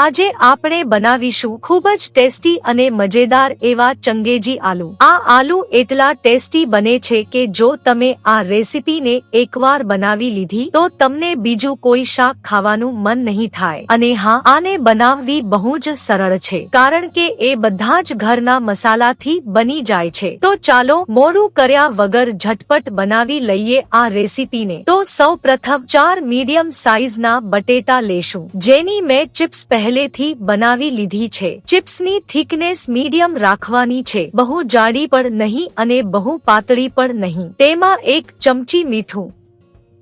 આજે આપણે બનાવીશું ખૂબ જ ટેસ્ટી અને મજેદાર એવા ચંગેજી આલુ. આ આલુ એટલા ટેસ્ટી બને છે કે જો તમે આ રેસીપીને એકવાર બનાવી લીધી, તો તમને બીજું કોઈ શાક ખાવાનું મન નહીં થાય. અને હા, આને બનાવવી બહુ જ સરળ છે, કારણ કે એ બધા જ ઘરના મસાલાથી બની જાય છે. તો ચાલો મોડું કર્યા વગર ઝટપટ બનાવી લઈએ આ રેસીપીને. તો સૌ પ્રથમ ચાર મીડિયમ સાઇઝના બટેટા લેશું, જેની મેં ચિપ્સ પહેલેથી બનાવી લીધી છે. ચિપ્સની થિકનેસ મીડિયમ રાખવાની છે. બહુ જાડી પણ નહીં અને બહુ પાતળી પણ નહીં. તેમાં એક ચમચી મીઠું,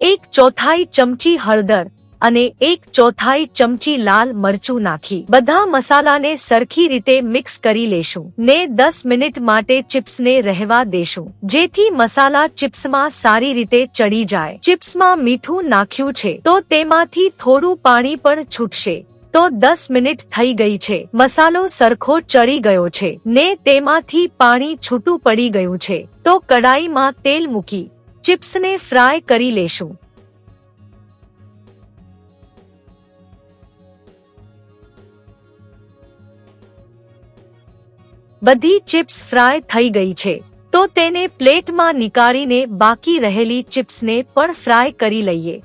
એક ચોથાઈ ચમચી હળદર અને એક ચોથાઈ ચમચી લાલ મરચું નાખી. બધા મસાલાને સરખી રીતે મિક્સ કરી લેશું. ને દસ મિનિટ માટે ચિપ્સને રહેવા દેશું. જેથી મસાલા ચિપ્સમાં સારી રીતે ચડી જાય. ચિપ્સમાં મીઠું નાખ્યું છે, તો તેમાંથી થોડું પાણી પણ છૂટશે. તો દસ મિનિટ થઈ ગઈ છે. મસાલો સરખો ચડી ગયો છે. ને તેમાંથી પાણી છૂટું પડી ગયું છે. તો કડાઈમાં તેલ મૂકી, ચિપ્સને ફ્રાય કરી લેશું. બધી ચિપ્સ ફ્રાય થઈ ગઈ છે. તો તેને પ્લેટમાં નીકાળીને બાકી રહેલી ચિપ્સને પણ ફ્રાય કરી લઈએ.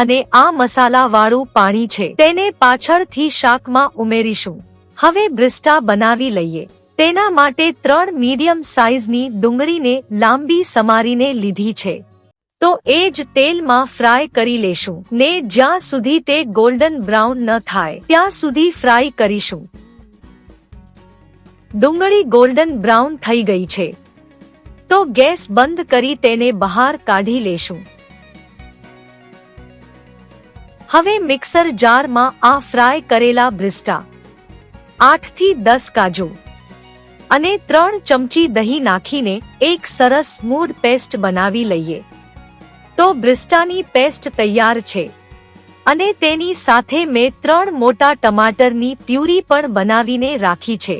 અને આ મસાલાવાળું પાણી છે. તેને પાછળથી શાકમાં ઉમેરીશું. હવે બ્રિસ્ટા બનાવી લઈએ. તેના માટે ત્રણ મીડિયમ સાઇઝની ડુંગળીને લાંબી સમારીને લીધી છે. તો એ જ તેલમાં ફ્રાય કરી લેશું. ને જ્યાં સુધી તે ગોલ્ડન બ્રાઉન ન થાય, ત્યાં સુધી ફ્રાય કરીશું. ડુંગળી ગોલ્ડન બ્રાઉન થઈ ગઈ છે. તો ગેસ બંધ કરી તેને બહાર કાઢી લેશું. હવે મિક્સર જારમાં આ ફ્રાય કરેલા બ્રિસ્ટા આઠથી દસ કાજુ અને ત્રણ ચમચી દહીં નાખીને એક સરસ સ્મૂધ પેસ્ટ બનાવી લઈએ. તો બ્રિસ્ટાની પેસ્ટ તૈયાર છે અને તેની સાથે મેં ત્રણ મોટા ટમાટરની પ્યુરી પણ બનાવીને રાખી છે.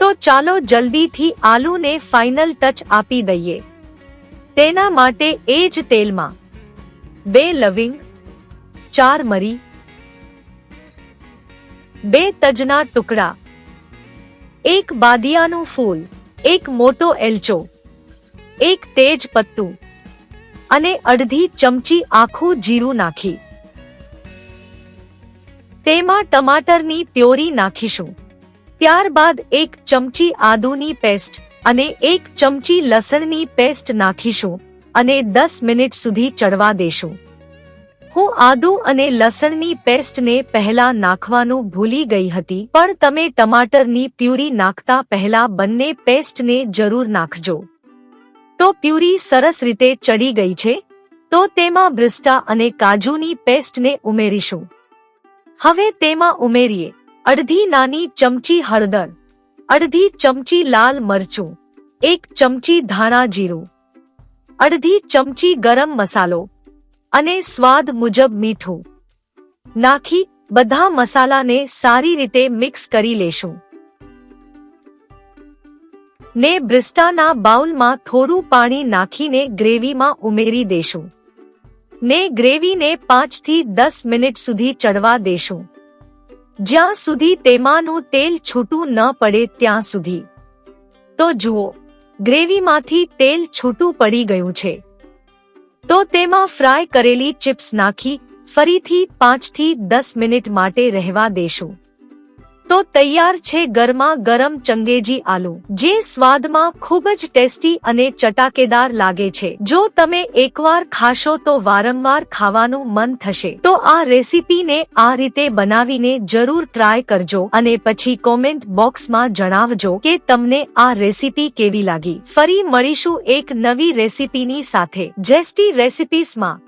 તો ચાલો જલ્દીથી આલુને ફાઇનલ ટચ આપી દઈએ. તેના માટે એ જ તેલમાં બે લવિંગ ચાર મરી. બે તજના ટુકડા. એક બાદિયાનું ફૂલ, એક મોટો એલચો, એક તેજ પત્તું અને અડધી ચમચી આખું જીરું નાખી. તેમાં ટમાટરની પ્યોરી નાખીશું. ત્યારબાદ એક ચમચી આદુની પેસ્ટ અને એક ચમચી લસણની પેસ્ટ નાખીશું અને દસ મિનિટ સુધી ચડવા દેશું. હું આદુ અને લસણની પેસ્ટને પહેલા નાખવાનું ભૂલી ગઈ હતી, પણ તમે ટમાટરની પ્યુરી નાખતા પહેલા બંને પેસ્ટને જરૂર નાખજો. તો પ્યુરી સરસ રીતે ચડી ગઈ છે, તો તેમાં બ્રિસ્ટા અને કાજુની પેસ્ટને ઉમેરીશું. હવે તેમાં ઉમેરીએ, અડધી નાની ચમચી હળદર, અડધી ચમચી લાલ મરચું, એક ચમચી ધાણા જીરું, અડધી ચમચી ગરમ મસાલો અને સ્વાદ મુજબ મીઠું. નાખી, બધા મસાલાને સારી રીતે મિક્સ કરી લેશું. ને બ્રિસ્ટાના બાઉલમાં થોડું પાણી નાખીને ગ્રેવીમાં ઉમેરી દેશું. ને ગ્રેવીને પાંચથી દસ મિનિટ સુધી ચડવા દેશું. જ્યાં સુધી તેમાંનું તેલ છૂટું ન પડે ત્યાં સુધી. તો જુઓ, ગ્રેવીમાંથી તેલ છૂટું પડી ગયું છે. તો તેમાં ફ્રાય કરેલી ચિપ્સ નાખી ફરીથી પાંચથી દસ મિનિટ માટે રહેવા દેશું. તો તૈયાર છે ગરમા ગરમ ચંગેજી આલુ, જે સ્વાદમાં ખૂબ જ ટેસ્ટી અને ચટાકેદાર લાગે છે. જો તમે એકવાર ખાશો તો વારંવાર ખાવાનું મન થશે. તો આ રેસીપીને આ રીતે બનાવીને જરૂર ટ્રાય કરજો અને પછી કોમેન્ટ બોક્સમાં જણાવજો કે તમને આ રેસીપી કેવી લાગી. ફરી મળીશું એક નવી રેસીપીની સાથે. જેસ્ટી રેસીપીસમાં